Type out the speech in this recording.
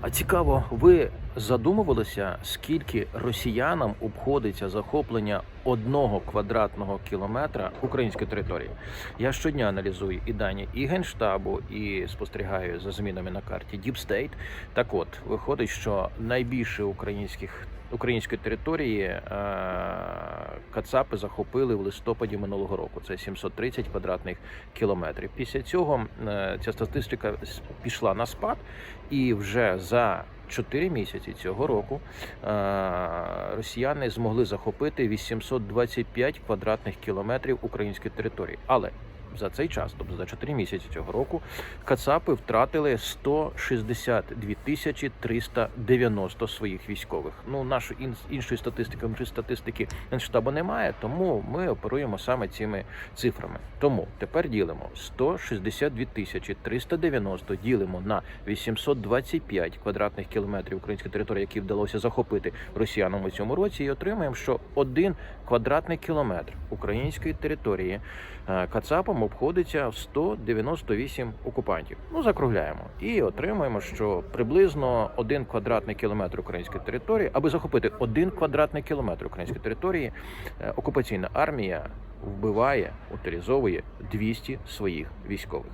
А цікаво, ви задумувалися, скільки росіянам обходиться захоплення одного квадратного кілометра української території? Я щодня аналізую і дані і генштабу, і спостерігаю за змінами на карті Діпстейт. Так от виходить, що найбільше українських української території е, Кацапи захопили в листопаді минулого року. Це 730 квадратних кілометрів. Після цього е, ця статистика пішла на спад, і вже за 4 місяці цього року е, росіяни змогли захопити 825 квадратних кілометрів української території. Але за цей час, тобто за 4 місяці цього року, Кацапи втратили 162 тисячі 390 своїх військових. Ну, нашої ін- іншої статистики, чи статистики Генштабу немає, тому ми оперуємо саме цими цифрами. Тому тепер ділимо 162 тисячі 390 ділимо на 825 квадратних кілометрів української території, які вдалося захопити росіянам у цьому році, і отримаємо, що один квадратний кілометр української території е, Кацапом обходиться в 198 окупантів. Ну закругляємо і отримаємо, що приблизно один квадратний кілометр української території, аби захопити один квадратний кілометр української території, е, окупаційна армія вбиває, утилізовує 200 своїх військових.